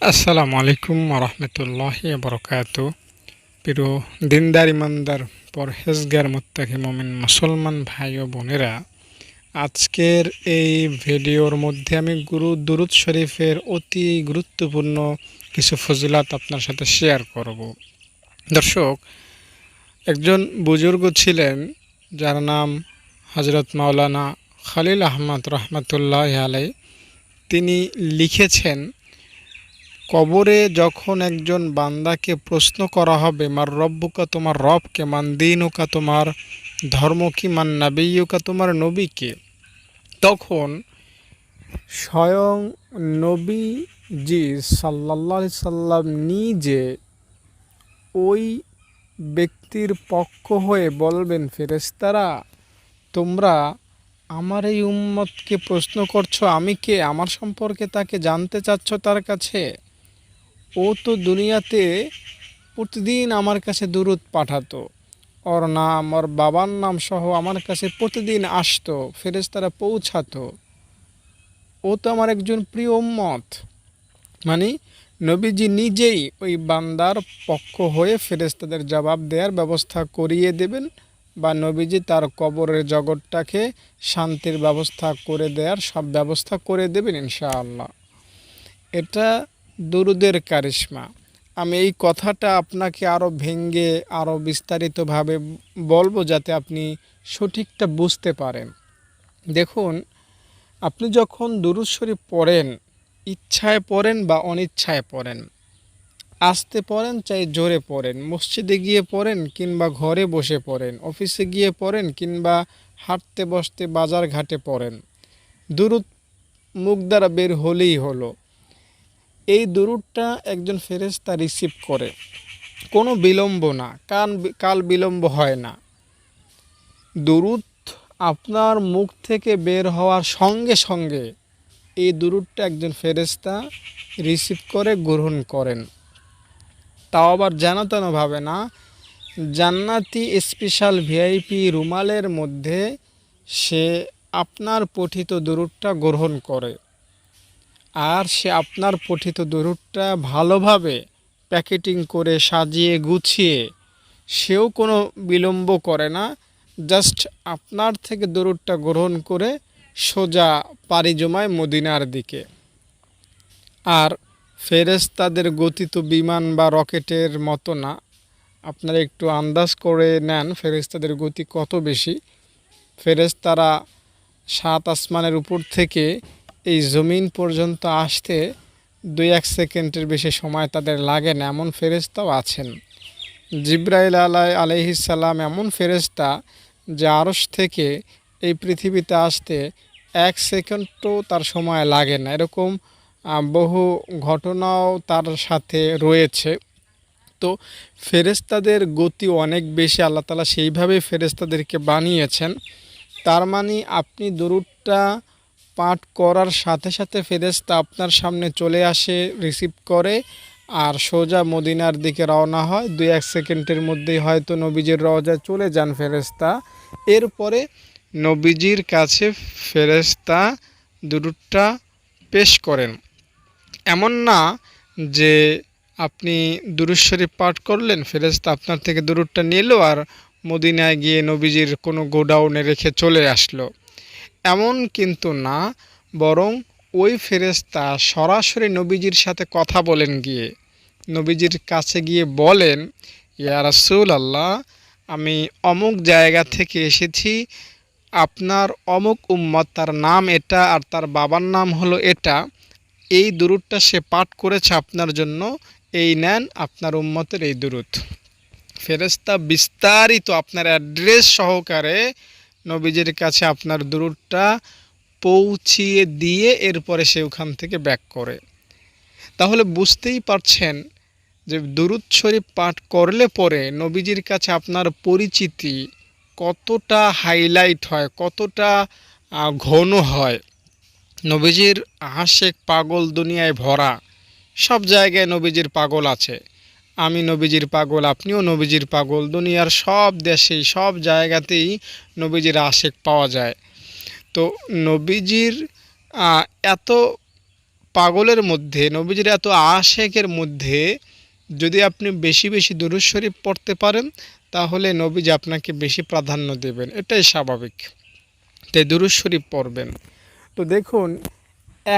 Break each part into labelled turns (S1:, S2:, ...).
S1: আসসালামু আলাইকুম রহমতুল্লাহ বরকাত। প্রিয় দিনদার ইমানদার, পরহেজগার, মোত্তাকি মমিন, মুসলমান ভাই ও বোনেরা, আজকের এই ভিডিওর মধ্যে আমি গুরু দুরুদ শরীফের অতি গুরুত্বপূর্ণ কিছু ফজিলাত আপনার সাথে শেয়ার করব। দর্শক, একজন বুজুর্গ ছিলেন, যার নাম হজরত মাওলানা খালিল আহমদ রহমতুল্লাহ আলাই তিনি লিখেছেন কবরে যখন একজন বান্দাকে প্রশ্ন করা হবে, মার রব্বুকা তোমার রবকে, মান দিনুকা তোমার ধর্ম কি মান নাবিউকা তোমার নবীকে? তখন স্বয়ং নবীজি সাল্লা সাল্লাম নিজে ওই ব্যক্তির পক্ষ হয়ে বলবেন ফেরেস্তারা তোমরা আমার এই উম্মতকে প্রশ্ন করছ, আমি কে? আমার সম্পর্কে তাকে জানতে চাচ্ছ তার কাছে? ও তো দুনিয়াতে প্রতিদিন আমার কাছে দূরত পাঠাতো। ওর নাম, ওর বাবার নাম সহ আমার কাছে প্রতিদিন আসতো ফেরেস্তারা পৌঁছাতো। ও তো আমার একজন প্রিয় মত মানে নবীজি নিজেই ওই বান্দার পক্ষ হয়ে ফেরেস্তাদের জবাব দেওয়ার ব্যবস্থা করিয়ে দেবেন বা নবীজি তার কবরের জগৎটাকে শান্তির ব্যবস্থা করে দেওয়ার সব ব্যবস্থা করে দেবেন ইনশাআল্লাহ। এটা দুরুদের কারিশ্মা। আমি এই কথাটা আপনাকে আরও ভেঙ্গে আরও বিস্তারিতভাবে বলব যাতে আপনি সঠিকটা বুঝতে পারেন। দেখুন, আপনি যখন দুরুদ শরীফ পড়েন, ইচ্ছায় পড়েন বা অনিচ্ছায় পড়েন, আসতে পড়েন চাই জোরে পড়েন, মসজিদে গিয়ে পড়েন কিংবা ঘরে বসে পড়েন, অফিসে গিয়ে পড়েন কিংবা হাঁটতে বসতে বাজার ঘাটে পড়েন, দুরুদ মুখ দ্বারা বের হলেই হলো। এই দরুদটা একজন ফেরেস্তা রিসিভ করে। কোনো বিলম্ব না, কান কাল বিলম্ব হয় না। দরুদ আপনার মুখ থেকে বের হওয়ার সঙ্গে সঙ্গে এই দরুদটা একজন ফেরেস্তা রিসিভ করে, গ্রহণ করেন। তাও আবার ভাবে না, জান্নাতি স্পেশাল ভিআইপি রুমালের মধ্যে সে আপনার পঠিত দরুদটা গ্রহণ করে। আর সে আপনার পঠিত দরুদটা ভালোভাবে প্যাকেটিং করে সাজিয়ে গুছিয়ে, সেও কোনো বিলম্ব করে না, জাস্ট আপনার থেকে দরুদটা গ্রহণ করে সোজা পাড়ি জমায় মদিনার দিকে। আর ফেরেস্তাদের গতি তো বিমান বা রকেটের মতো না। আপনারা একটু আন্দাজ করে নেন ফেরেস্তাদের গতি কত বেশি। ফেরেস্তারা সাত আসমানের উপর থেকে এই জমিন পর্যন্ত আসতে দুই এক সেকেন্ডের বেশি সময় তাদের লাগে না, এমন ফেরেস্তাও আছেন। জিব্রাইল আলাই আলহিসাল্লাম এমন ফেরেস্তা যে আরস থেকে এই পৃথিবীতে আসতে এক সেকেন্ডও তার সময় লাগে না। এরকম বহু ঘটনাও তার সাথে রয়েছে। তো ফেরেস্তাদের গতি অনেক বেশি, আল্লাহ তালা সেইভাবে ফেরেস্তাদেরকে বানিয়েছেন। তার মানে আপনি দরুদটা পাঠ করার সাথে সাথে ফেরেস্তা আপনার সামনে চলে আসে রিসিভ করে আর সোজা মদিনার দিকে রওনা হয়। দুই এক সেকেন্ডের মধ্যেই হয়তো নবীজির রওজায় চলে যান ফেরেস্তা এরপরে নবীজির কাছে ফেরেস্তা দুরুদটা পেশ করেন। এমন না যে আপনি দুরুদ শরীফ পাঠ করলেন ফেরেস্তা আপনার থেকে দুরুদটা নিল আর মদিনায় গিয়ে নবীজির কোনো গোডাউনে রেখে চলে আসলো। এমন কিন্তু না, বরং ওই ফেরেস্তা সরাসরি নবীজির সাথে কথা বলেন গিয়ে। নবীজির কাছে গিয়ে বলেন, ইয়া রাসুল আল্লাহ আমি অমুক জায়গা থেকে এসেছি, আপনার অমুক উম্মত, তার নাম এটা আর তার বাবার নাম হলো এটা। এই দুরুদটা সে পাঠ করেছে আপনার জন্য, এই নেন আপনার উম্মতের এই দুরুদ। ফেরেস্তা বিস্তারিত আপনার অ্যাড্রেস সহকারে নবীজির কাছে আপনার দূরটা পৌঁছিয়ে দিয়ে এরপরে সে ওখান থেকে ব্যাক করে। তাহলে বুঝতেই পারছেন যে দুরুদ শরীফ পাঠ করলে পরে নবীজির কাছে আপনার পরিচিতি কতটা হাইলাইট হয়, কতটা ঘন হয়। নবীজির আশেক পাগল দুনিয়ায় ভরা, সব জায়গায় নবীজির পাগল আছে। আমি নবীজির পাগল, আপনিও নবীজির পাগল। দুনিয়ার সব দেশেই, সব জায়গাতেই নবীজির আশেক পাওয়া যায়। তো নবীজির এত পাগলের মধ্যে, নবীজির এত আশেকের মধ্যে যদি আপনি বেশি বেশি দুরুদ শরীফ পড়তে পারেন, তাহলে নবীজি আপনাকে বেশি প্রাধান্য দেবেন। এটাই স্বাভাবিক। তাই দুরুদ শরীফ পড়বেন। তো দেখুন,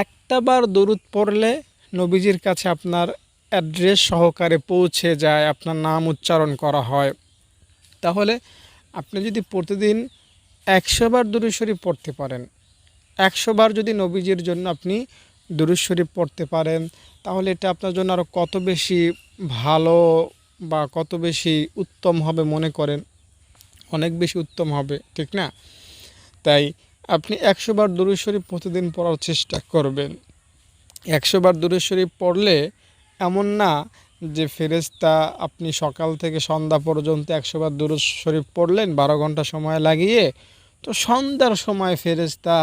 S1: একটা বার দরুদ পড়লে নবীজির কাছে আপনার অ্যাড্রেস সহকারে পৌঁছে যায়, আপনার নাম উচ্চারণ করা হয়। তাহলে আপনি যদি প্রতিদিন একশো বার দুরুদ পড়তে পারেন, একশো বার যদি নবীজির জন্য আপনি দুরুদ শরীফ পড়তে পারেন, তাহলে এটা আপনার জন্য আরও কত বেশি ভালো বা কত বেশি উত্তম হবে মনে করেন? অনেক বেশি উত্তম হবে, ঠিক না? তাই আপনি একশো বার দুরুদ প্রতিদিন পড়ার চেষ্টা করবেন। একশো বার দুরুদ পড়লে এমন না যে ফেরেশতা আপনি সকাল থেকে সন্ধ্যা পর্যন্ত একশো বার দুরুদ শরীফ পড়লেন, বারো ঘণ্টা সময় লাগিয়ে, তো সন্ধ্যার সময় ফেরেশতা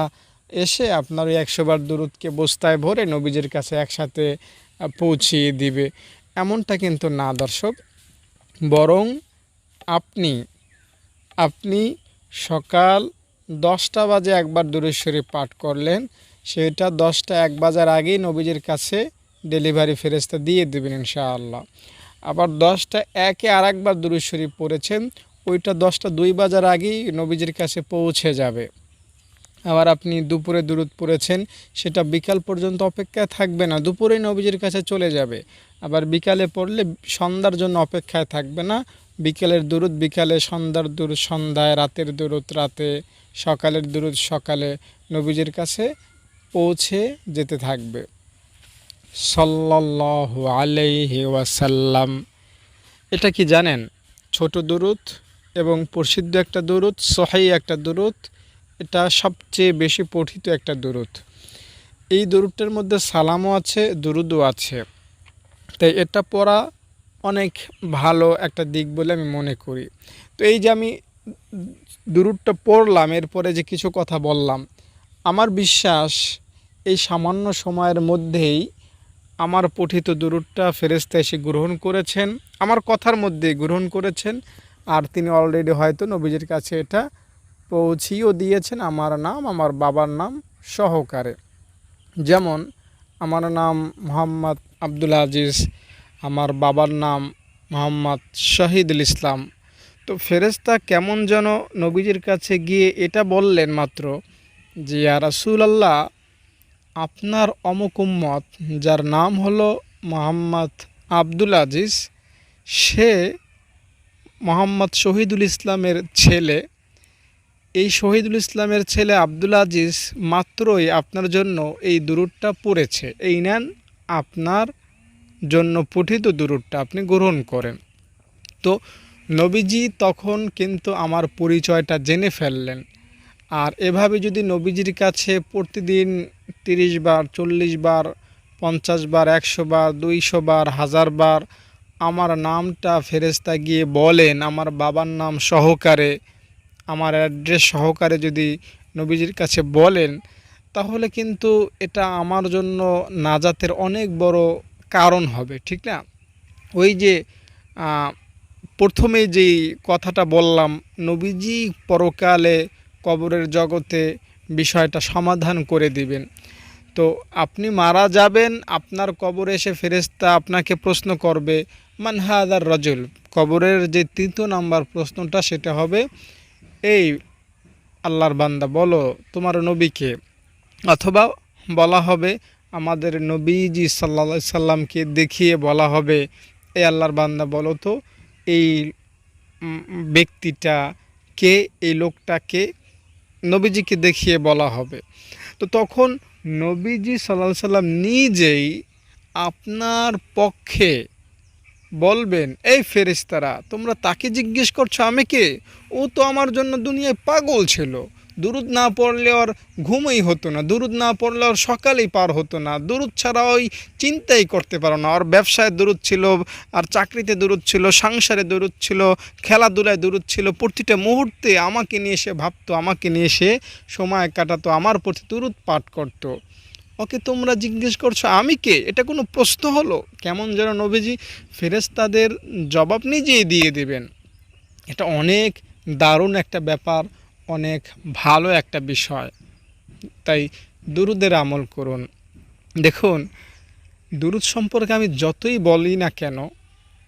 S1: এসে আপনার ওই একশো বার দুরুদকে বস্তায় ভরে নবীজির কাছে একসাথে পৌঁছিয়ে দিবে। এমনটা কিন্তু না দর্শক, বরং আপনি আপনি সকাল দশটা বাজে একবার দুরুদ শরীফ পাঠ করলেন, সেটা দশটা এক বাজার আগেই নবীজির কাছে ডেলিভারি ফেরেস্তা দিয়ে দেবেন ইনশাআল্লাহ। আবার দশটা একে আর একবার শরীফ পড়েছেন, ওইটা দশটা দুই বাজার আগেই নবীজির কাছে পৌঁছে যাবে। আবার আপনি দুপুরে দুরুদ পড়েছেন, সেটা বিকাল পর্যন্ত অপেক্ষায় থাকবে না, দুপুরেই নবীজির কাছে চলে যাবে। আবার বিকালে পড়লে সন্ধ্যার জন্য অপেক্ষায় থাকবে না, বিকেলের দুরুদ বিকালে, সন্ধ্যার দুরুদ সন্ধ্যায়, রাতের দুরুদ রাতে, সকালের দুরুদ সকালে নবীজির কাছে পৌঁছে যেতে থাকবে। সাল্লাল্লাহু আলাইহি ওয়াসাল্লাম। এটা কি জানেন? ছোট দুরুদ এবং প্রসিদ্ধ একটা দুরুদ সহাই একটা দুরুদ, এটা সবচেয়ে বেশি পঠিত একটা দুরুদ। এই দুরুদটার মধ্যে সালামও আছে, দুরুদও আছে। তাই এটা পড়া অনেক ভালো একটা দিক বলে আমি মনে করি। তো এই যে আমি দুরুদটা পড়লাম, এরপরে যে কিছু কথা বললাম, আমার বিশ্বাস এই সামান্য সময়ের মধ্যেই আমার পঠিত দুরুদটা ফেরেস্তা এসে গ্রহণ করেছেন, আমার কথার মধ্যে গ্রহণ করেছেন, আর তিনি অলরেডি হয়তো নবীজির কাছে এটা পৌঁছিয়েও দিয়েছেন, আমার নাম, আমার বাবার নাম সহকারে। যেমন, আমার নাম মোহাম্মদ আব্দুল আজিজ, আমার বাবার নাম মোহাম্মদ শহীদুল ইসলাম। তো ফেরেস্তা কেমন যেন নবীজির কাছে গিয়ে এটা বললেন মাত্র যে, ইয়া রাসূলুল্লাহ আপনার অমুক উম্মত, যার নাম হলো মোহাম্মদ আব্দুল আজিজ, সে মোহাম্মদ শহীদুল ইসলামের ছেলে। এই শহীদুল ইসলামের ছেলে আব্দুল আজিজ মাত্রই আপনার জন্য এই দুরুদটা পড়েছে। এই নেন আপনার জন্য পঠিত দুরুদটা আপনি গ্রহণ করেন। তো নবীজি তখন কিন্তু আমার পরিচয়টা জেনে ফেললেন। আর এভাবে যদি নবীজির কাছে প্রতিদিন তিরিশ বার, চল্লিশ বার, পঞ্চাশ বার, একশো বার, দুইশো বার, হাজার বার আমার নামটা ফেরেস্তা গিয়ে বলেন, আমার বাবার নাম সহকারে, আমার অ্যাড্রেস সহকারে যদি নবীজির কাছে বলেন, তাহলে কিন্তু এটা আমার জন্য নাজাতের অনেক বড় কারণ হবে, ঠিক না? ওই যে প্রথমে যেই কথাটা বললাম, নবীজি পরকালে কবরের জগতে বিষয়টা সমাধান করে দিবেন। তো আপনি মারা যাবেন, আপনার কবরে এসে ফেরেস্তা আপনাকে প্রশ্ন করবে মানহাদার রজুল? কবরের যে তৃতীয় নাম্বার প্রশ্নটা সেটা হবে, এই আল্লাহর বান্দা, বলো তোমার নবীকে অথবা বলা হবে, আমাদের নবীজি সাল্লা সাল্লামকে দেখিয়ে বলা হবে এই আল্লাহর বান্দা, বলো তো এই ব্যক্তিটা কে, এই লোকটাকে নবীজিকে দেখিয়ে বলা হবে। তো তখন নবীজি সাল্লাহ সাল্লাম নিজেই আপনার পক্ষে বলবেন, এই ফেরিস্তারা তোমরা তাকে জিজ্ঞেস করছ, আমি কে? ও তো আমার জন্য দুনিয়ায় পাগল ছিল। দুরুদ না পড়লে ওর ঘুমই হতো না, দুরুদ না পড়লে ওর সকালেই পার হতো না। দুরুদ ছাড়া ওই চিন্তাই করতে পারো না। ওর ব্যবসায় দুরুদ ছিল, আর চাকরিতে দুরুদ ছিল, সংসারে দুরুদ ছিল, খেলাধুলায় দুরুদ ছিল, প্রতিটা মুহূর্তে আমাকে নিয়ে সে ভাবতো, আমাকে নিয়ে সে সময় কাটাতো, আমার প্রতি দুরুদ পাঠ করতো। ওকে তোমরা জিজ্ঞেস করছ, আমি কে? এটা কোনো প্রশ্ন হলো? কেমন যেন নবীজি ফেরেস্তাদের জবাব নিজেই দিয়ে দেবেন। এটা অনেক দারুণ একটা ব্যাপার। অনেক ভালো একটা বিষয়। তাই দুরুদের আমল করুন। দেখুন, দুরুদ সম্পর্কে আমি যতই বলি না কেন,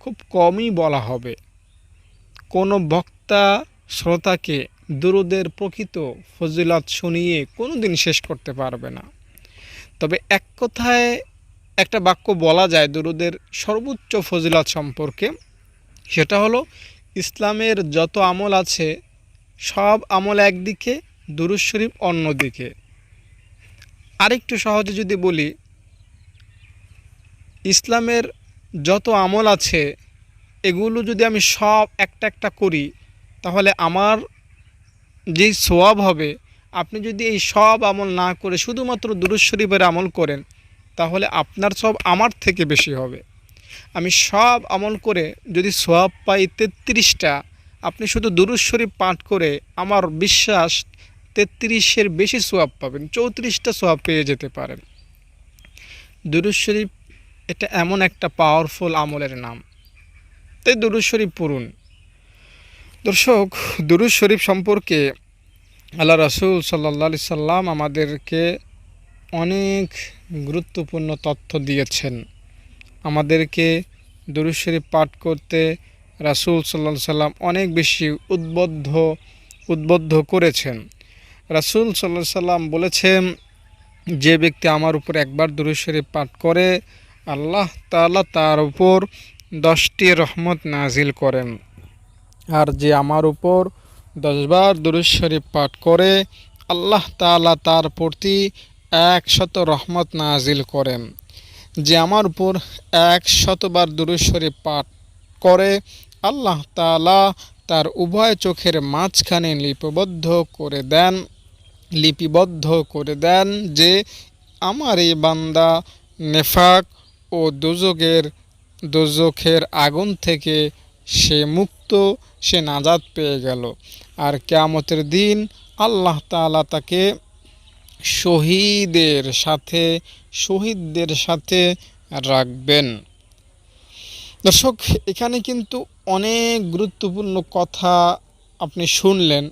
S1: খুব কমই বলা হবে। কোনো বক্তা, শ্রোতাকে দুরুদের প্রকৃত ফজিলত শুনিয়ে কোনো দিন শেষ করতে পারবে না। তবে এক কথায় একটা বাক্য বলা যায় দুরুদের সর্বোচ্চ ফজিলত সম্পর্কে, সেটা হলো, ইসলামের যত আমল আছে সব আমল একদিকে, দুরুদ শরীফ অন্যদিকে। আরেকটু সহজে যদি বলি, ইসলামের যত আমল আছে, এগুলো যদি আমি সব একটা একটা করি, তাহলে আমার যেই সোয়াব হবে, আপনি যদি এই সব আমল না করে শুধুমাত্র দুরুদ শরীফের আমল করেন, তাহলে আপনার সব আমার থেকে বেশি হবে। আমি সব আমল করে যদি সোয়াব পাই তেত্রিশটা আপনি শুধু দুরুদ শরীফ পাঠ করে আমার বিশ্বাস তেত্রিশের বেশি সোয়াব পাবেন, চৌত্রিশটা সোয়াব পেয়ে যেতে পারেন। দুরুদ শরীফ এটা এমন একটা পাওয়ারফুল আমলের নাম। তাই দুরুদ শরীফ পড়ুন। দর্শক, দুরুদ শরীফ সম্পর্কে আল্লাহ রাসুল সাল্লা সাল্লাম আমাদেরকে অনেক গুরুত্বপূর্ণ তথ্য দিয়েছেন। আমাদেরকে দুরুদ শরীফ পাঠ করতে রাসুল সাল্লা সাল্লাম অনেক বেশি উদ্বুদ্ধ উদ্বুদ্ধ করেছেন। রাসুল সাল্লাহ সাল্লাম বলেছেন, যে ব্যক্তি আমার উপর একবার দুরুদ শরীফ পাঠ করে, আল্লাহ তাআলা তার উপর দশটি রহমত নাজিল করেন। আর যে আমার উপর দশবার দুরুদ শরীফ পাঠ করে, আল্লাহ তাআলা তার প্রতি একশত রহমত নাজিল করেন। যে আমার উপর এক শতবার শরীফ পাঠ করে আল্লাহ তাআলা তার উভয় চোখের মাঝখানে লিপিবদ্ধ করে দেন, লিপিবদ্ধ করে দেন যে আমার এই বান্দা নেফাক ও দুজকের দুজখের আগুন থেকে সে মুক্ত, সে নাজাদ পেয়ে গেল। আর কেয়ামতের দিন আল্লাহ তাআলা তাকে শহীদের সাথে, শহীদদের সাথে রাখবেন। দর্শক, এখানে কিন্তু অনেক গুরুত্বপূর্ণ কথা আপনি শুনলেন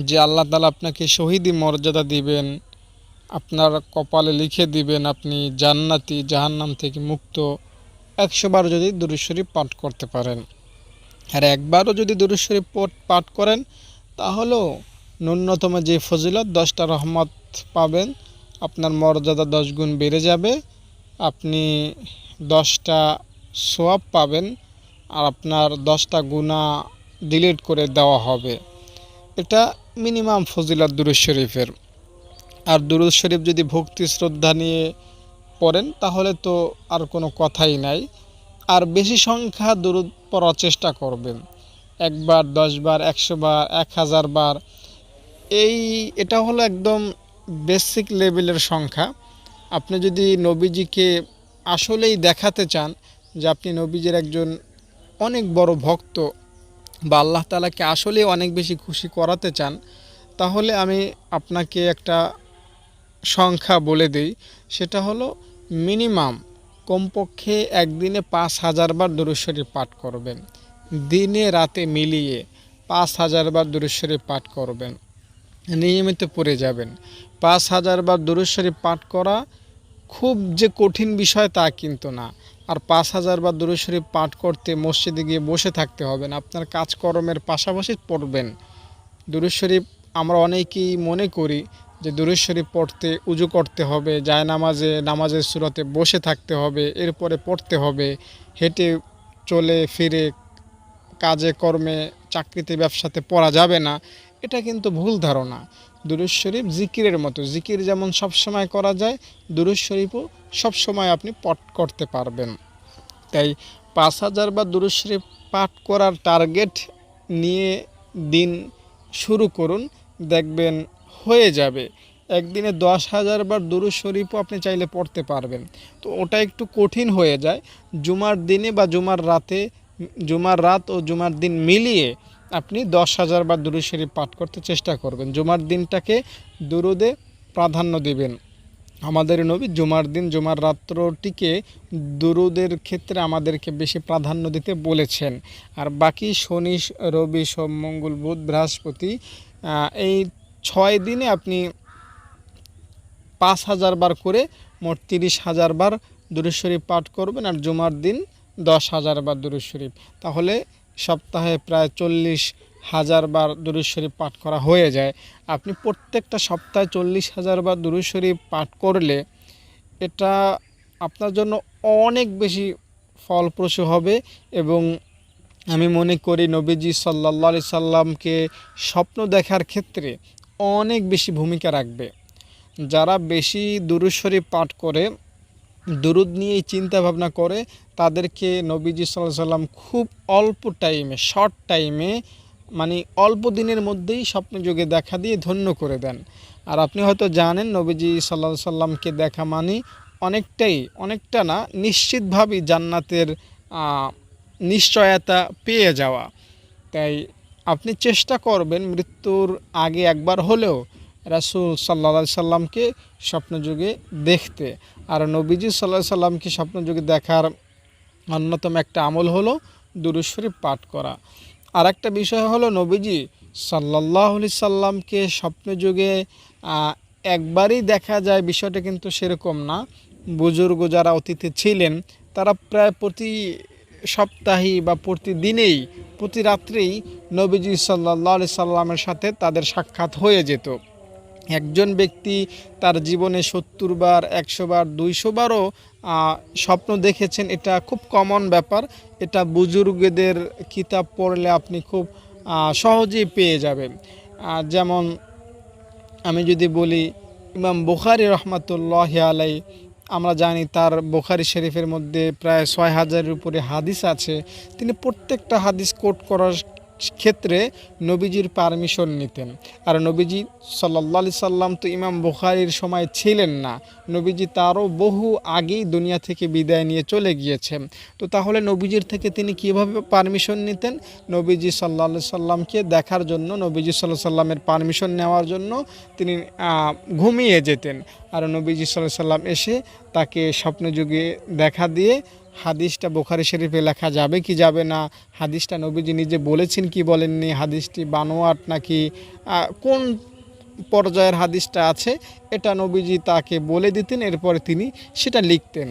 S1: যে আল্লাহ তালা আপনাকে শহীদি মর্যাদা দিবেন, আপনার কপালে লিখে দিবেন আপনি জান্নাতি জাহান্নাম থেকে মুক্ত। একশোবার যদি দুরুশ্বরী পাঠ করতে পারেন। আর একবারও যদি দুরুশ্বরী পাঠ করেন, তাহলেও ন্যূনতম যে ফজিলত, দশটা রহমত পাবেন, আপনার মর্যাদা দশ গুণ বেড়ে যাবে। আপনি দশটা সোয়াব পাবেন। আর আপনার দশটা গুণা ডিলিট করে দেওয়া হবে। এটা মিনিমাম ফজিলত দুরুদ শরীফের। আর দুরুদ শরীফ যদি ভক্তি শ্রদ্ধা নিয়ে পড়েন, তাহলে তো আর কোনো কথাই নাই। আর বেশি সংখ্যা দুরুদ পড়ার চেষ্টা করবেন। একবার, দশবার একশো বার এক হাজার বার এই, এটা হলো একদম বেসিক লেভেলের সংখ্যা। আপনি যদি নবীজিকে আসলেই দেখাতে চান যে আপনি নবীজির একজন অনেক বড় ভক্ত বা আল্লাহ তালাকে আসলে অনেক বেশি খুশি করাতে চান, তাহলে আমি আপনাকে একটা সংখ্যা বলে দিই। সেটা হলো মিনিমাম কমপক্ষে একদিনে পাঁচ হাজার বার দুরুশ্বরী পাঠ করবেন। দিনে রাতে মিলিয়ে পাঁচ হাজার বার দুরুশ্বরী পাঠ করবেন। নিয়মিত পড়ে যাবেন। পাঁচ হাজার বার দুরুশ্বরী পাঠ করা খুব যে কঠিন বিষয় তা কিন্তু না। আর পাঁচ হাজার বা দুরুদ শরীফ পাঠ করতে মসজিদে গিয়ে বসে থাকতে হবে না। আপনার কাজকর্মের পাশাপাশি পড়বেন। দুরুদ শরীফ আমরা অনেকেই মনে করি যে দুরুদ শরীফ পড়তে, উজু করতে হবে যায় নামাজে নামাজের সুরতে বসে থাকতে হবে, এরপরে পড়তে হবে, হেঁটে চলে ফিরে কাজে, কর্মে, চাকরিতে, ব্যবসাতে পড়া যাবে না। এটা কিন্তু ভুল ধারণা। দুরুজ শরীফ জিকিরের মতো। জিকির যেমন সব সময় করা যায়, দুরুজ শরীফও সব সময় আপনি পট করতে পারবেন। তাই পাঁচ হাজার বা দুরুজ শরীফ পাঠ করার টার্গেট নিয়ে দিন শুরু করুন, দেখবেন হয়ে যাবে। একদিনে দশ হাজার বার দুরুজ শরীফও আপনি চাইলে পড়তে পারবেন। তো ওটা একটু কঠিন হয়ে যায়। জুমার দিনে বা জুমার রাতে, জুমার রাত ও জুমার দিন মিলিয়ে আপনি দশ হাজার বা দুরুদ শরীফ পাঠ করতে চেষ্টা করবেন। জুমার দিনটাকে দুরুদে প্রাধান্য দিবেন। আমাদের নবী জুমার দিন, জুমার রাত্রটিকে দুরুদের ক্ষেত্রে আমাদেরকে বেশি প্রাধান্য দিতে বলেছেন। আর বাকি শনি, রবি, সোম, মঙ্গল, বুধ, বৃহস্পতি এই ছয় দিনে আপনি পাঁচ হাজার বার করে মোট তিরিশ হাজার বার দুরুদ শরীফ পাঠ করবেন আর জুমার দিন দশ হাজার বার দুরুদ শরীফ তাহলে সপ্তাহে প্রায় চল্লিশ হাজার বার দুরুদ শরীফ পাঠ করা হয়ে যায়। আপনি প্রত্যেকটা সপ্তাহে চল্লিশ হাজার বার দুরুদ শরীফ পাঠ করলে এটা আপনার জন্য অনেক বেশি ফলপ্রসূ হবে এবং আমি মনে করি নবীজি সাল্লা সাল্লামকে স্বপ্ন দেখার ক্ষেত্রে অনেক বেশি ভূমিকা রাখবে। যারা বেশি দুরুদ শরীফ পাঠ করে দুরুদ নিয়েই চিন্তা ভাবনা করে, তাদেরকে নবীজি সাল্লাহ সাল্লাম খুব অল্প টাইমে শর্ট টাইমে মানে অল্প দিনের মধ্যেই স্বপ্ন যুগে দেখা দিয়ে ধন্য করে দেন। আর আপনি হয়তো জানেন, নবীজি সাল্লাহ সাল্লামকে দেখা মানে অনেকটাই, অনেকটা না নিশ্চিতভাবেই জান্নাতের নিশ্চয়তা পেয়ে যাওয়া। তাই আপনি চেষ্টা করবেন মৃত্যুর আগে একবার হলেও রাসুল সাল্লা সাল্লামকে স্বপ্নযুগে দেখতে। আর নবীজি সাল্লাহ সাল্লামকে স্বপ্নযুগে দেখার অন্যতম একটা আমল হলো দুরূদ শরীফ পাঠ করা। আর একটা বিষয় হলো নবীজি সাল্লাহ সাল্লামকে স্বপ্নযুগে একবারই দেখা যায় বিষয়টা কিন্তু সেরকম না। বুজুর্গ যারা অতীতে ছিলেন, তারা প্রায় প্রতি সপ্তাহে বা প্রতিদিনেই প্রতি রাত্রেই নবীজি সাল্লাহ সাল্লামের সাথে তাদের সাক্ষাৎ হয়ে যেত। একজন ব্যক্তি তার জীবনে সত্তর বার একশো বার দুইশো বারও স্বপ্ন দেখেছেন, এটা খুব কমন ব্যাপার। এটা বুজুর্গদের কিতাব পড়লে আপনি খুব সহজেই পেয়ে যাবেন। যেমন আমি যদি বলি, ইমাম বুখারি রহমাতুল্লাহ আলাই আমরা জানি তার বুখারি শরীফের মধ্যে প্রায় ছয় হাজারের উপরে হাদিস আছে। তিনি প্রত্যেকটা হাদিস কোট করার ক্ষেত্রে নবীজির পারমিশন নিতেন। আর নবীজি সাল্লা সাল্লাম তো ইমাম বুখারির সময় ছিলেন না। নবীজি তারও বহু আগেই দুনিয়া থেকে বিদায় নিয়ে চলে গিয়েছেন তো তাহলে নবীজির থেকে তিনি কীভাবে পারমিশন নিতেন? নবীজি সাল্লা সাল্লামকে দেখার জন্য, নবীজি সাল্লাহ সাল্লামের পারমিশন নেওয়ার জন্য তিনি ঘুমিয়ে যেতেন। আর নবীজি সাল্লাহ সাল্লাম এসে তাকে স্বপ্নযুগে দেখা দিয়ে হাদিসটা বোখারি শরীফে লেখা যাবে কি যাবে না? হাদিসটা নবীজি নিজে বলেছেন কি বলেননি? হাদিসটি বানোয়াট নাকি? কোন পর্যায়ের হাদিসটা আছে? এটা নবীজি তাকে বলে দিতেন, এরপরে তিনি সেটা লিখতেন।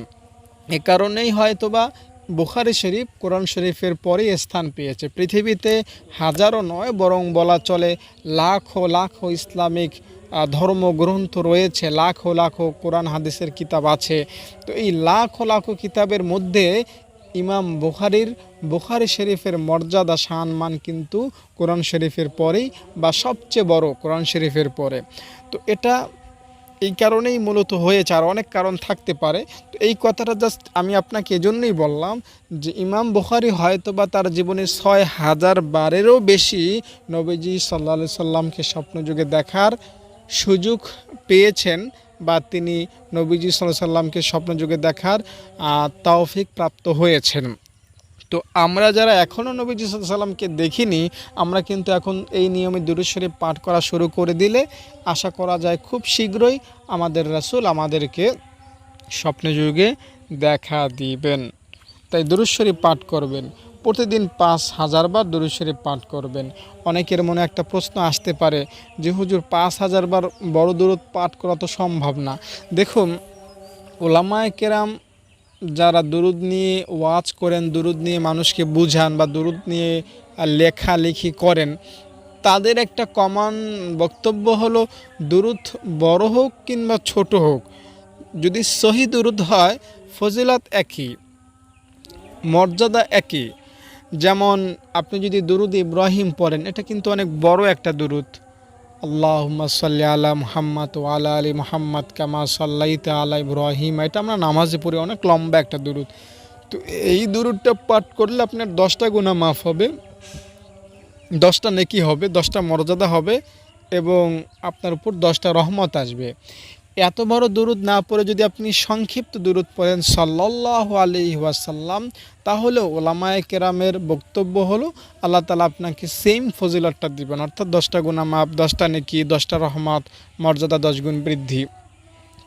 S1: এ কারণেই হয়তোবা বুখারি শরীফ কোরআন শরীফের পরেই স্থান পেয়েছে। পৃথিবীতে হাজারো নয়, বরং বলা চলে লাখো লাখো ইসলামিক ধর্মগ্রন্থ রয়েছে, লাখো লাখো কোরআন হাদিসের কিতাব আছে। তো এই লাখো লাখো কিতাবের মধ্যে ইমাম বুখারির, বুখারি শরীফের মর্যাদা সম্মান কিন্তু কোরআন শরীফের পরেই বা সবচেয়ে বড় কোরআন শরীফের পরে। তো এটা এই কারণেই মূলত হয়েছে, আর অনেক কারণ থাকতে পারে। তো এই কথাটা জাস্ট আমি আপনাকে এজন্যই বললাম যে ইমাম বুখারি হয়তো বা তার জীবনে ছয় হাজার বারেরও বেশি নবীজি সাল্লা সাল্লামকে স্বপ্নযুগে দেখার সুযোগ পেয়েছেন বা তিনি নবীজি সাল্লাহ সাল্লামকে স্বপ্নযুগে দেখার তৌফিক প্রাপ্ত হয়েছেন। তো আমরা যারা এখনও নবীজি সাল্লামকে দেখিনি, আমরা কিন্তু এখন এই নিয়মে দুরূদ শরীফ পাঠ করা শুরু করে দিলে আশা করা যায় খুব শীঘ্রই আমাদের রাসূল আমাদেরকে স্বপ্নে যুগে দেখা দিবেন। তাই দুরূদ শরীফ পাঠ করবেন। প্রতিদিন পাঁচ হাজার বার দুরূদ শরীফ পাঠ করবেন। অনেকের মনে একটা প্রশ্ন আসতে পারে যে, হুজুর, পাঁচ হাজার বার বড় দূরত পাঠ করা তো সম্ভব না। দেখুন, ওলামায় কেরাম যারা দুরুদ নিয়ে ওয়াজ করেন, দুরুদ নিয়ে মানুষকে বুঝান বা দুরুদ নিয়ে লেখালেখি করেন, তাদের একটা কমন বক্তব্য হলো, দুরুদ বড় হোক কিংবা ছোট হোক, যদি সহি দুরুদ হয়, ফজিলাত একই, মর্যাদা একই। যেমন আপনি যদি দুরুদ ইব্রাহিম পড়েন, এটা কিন্তু অনেক বড় একটা দুরুদ। আল্লাহ সাল্লি আলা মুহাম্মদ ও আলা আলী মোহাম্মদ কামা সাল্লাইতা আলা ইব্রাহিম। এটা আমরা নামাজে পড়ি, অনেক লম্বা একটা দুরুদ। তো এই দুরুদটা পাঠ করলে আপনার দশটা গুণা মাফ হবে, দশটা নেকি হবে, দশটা মর্যাদা হবে এবং আপনার উপর দশটা রহমত আসবে। এত বড় দুরুদ না পড়ে যদি আপনি সংক্ষিপ্ত দুরুদ পড়েন সাল্লাহ আলি ওয়াসাল্লাম, তাহলে ওলামায় কেরামের বক্তব্য হলো, আল্লাহ তালা আপনাকে সেম ফজিলতটা দিবেন। অর্থাৎ দশটা গুণা মাপ দশটা নেকি, দশটা রহমত, মর্যাদা দশ গুণ বৃদ্ধি।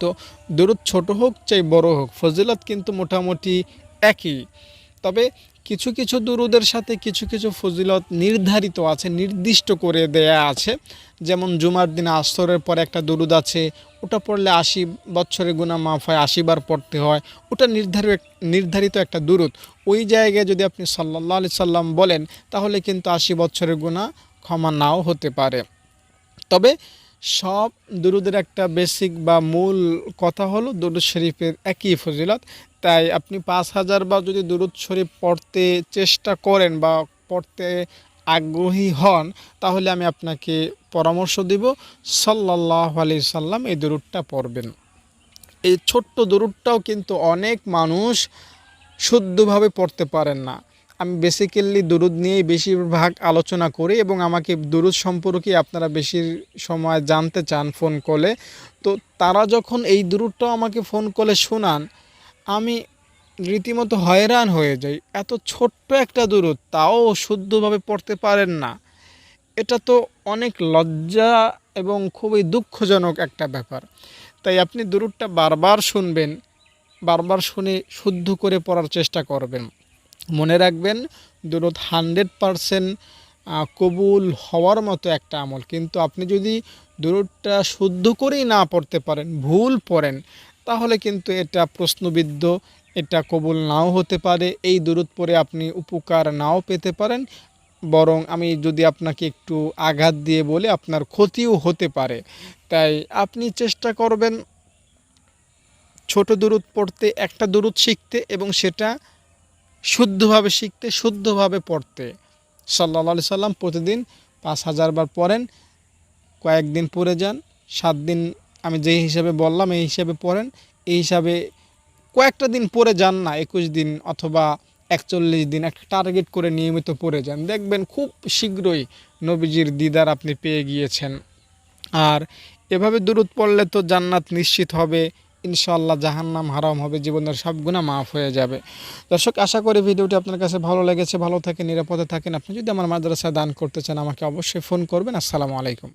S1: তো দুরুদ ছোট হোক, চাই বড় হোক, ফজিলত কিন্তু মোটামুটি একই। তবে কিছু কিছু দুরুদের সাথে কিছু কিছু ফজিলত নির্ধারিত আছে, নির্দিষ্ট করে দেয়া আছে। যেমন জুমার দিন আস্তরের পরে একটা দুরুদ আছে, ওটা পড়লে আশি বছরের গুণা মাফ হয়, আশি বার পড়তে হয়। ওটা নির্ধারিত নির্ধারিত একটা দুরুদ। ওই জায়গায় যদি আপনি সাল্লাহ আলি সাল্লাম বলেন, তাহলে কিন্তু আশি বছরের গুণা ক্ষমা নাও হতে পারে। তবে সব দুরুদের একটা বেসিক বা মূল কথা হলো দুরুদ শরীফের একই ফজিলত। তাই আপনি পাঁচ হাজার বা যদি দুরুদ শরীফ পড়তে চেষ্টা করেন বা পড়তে আগ্রহী হন, তাহলে আমি আপনাকে পরামর্শ দিব সাল্লাহ আলি সাল্লাম এই দুরুদটা পড়বেন। এই ছোট্ট দুরুদটাও কিন্তু অনেক মানুষ শুদ্ধভাবে পড়তে পারেন না। আমি বেসিক্যালি দুরুদ নিয়েই বেশিরভাগ আলোচনা করি এবং আমাকে দুরুদ সম্পর্কে আপনারা বেশি সময় জানতে চান ফোন কলে তো তারা যখন এই দুরুদটাও আমাকে ফোন কলে শোনান, আমি রীতিমতো হয়রান হয়ে যাই। এত ছোট্ট একটা দুরুদ, তাও শুদ্ধভাবে পড়তে পারেন না। এটা তো অনেক লজ্জা এবং খুবই দুঃখজনক একটা ব্যাপার। তাই আপনি দুরুদটা বারবার শুনবেন, বারবার শুনে শুদ্ধ করে পড়ার চেষ্টা করবেন। মনে রাখবেন, দুরুদ হান্ড্রেড পারসেন্ট কবুল হওয়ার মতো একটা আমল। কিন্তু আপনি যদি দুরুদটা শুদ্ধ করেই না পড়তে পারেন, ভুল পড়েন, তাহলে কিন্তু এটা প্রশ্নবিদ্ধ, এটা কবুল নাও হতে পারে। এই দূরত পরে আপনি উপকার নাও পেতে পারেন। বরং আমি যদি আপনাকে একটু আঘাত দিয়ে বলে, আপনার ক্ষতিও হতে পারে। তাই আপনি চেষ্টা করবেন ছোট দূরত পড়তে, একটা দূরত শিখতে এবং সেটা শুদ্ধভাবে শিখতে, শুদ্ধভাবে পড়তে। সাল্লা সাল্লাম প্রতিদিন পাঁচ হাজার বার পড়েন, কয়েকদিন পড়ে যান, সাত দিন আমি যেই হিসাবে বললাম এই হিসাবে পড়েন, এই হিসাবে কয়েকটা দিন পরে যান না, একুশ দিন অথবা একচল্লিশ দিন একটা টার্গেট করে নিয়মিত পড়ে যান। দেখবেন খুব শীঘ্রই নবীজির দিদার আপনি পেয়ে গিয়েছেন। আর এভাবে দূরত পড়লে তো জান্নাত নিশ্চিত হবে ইনশাআল্লাহ জাহান্নাম হারাম হবে, জীবনের সব গুণা মাফ হয়ে যাবে। দর্শক, আশা করি ভিডিওটি আপনার কাছে ভালো লেগেছে, ভালো থাকে নিরাপদে থাকেন। আপনি যদি আমার মাদ্রাসায় দান করতে চান, আমাকে অবশ্যই ফোন করবেন। আসসালামু আলাইকুম।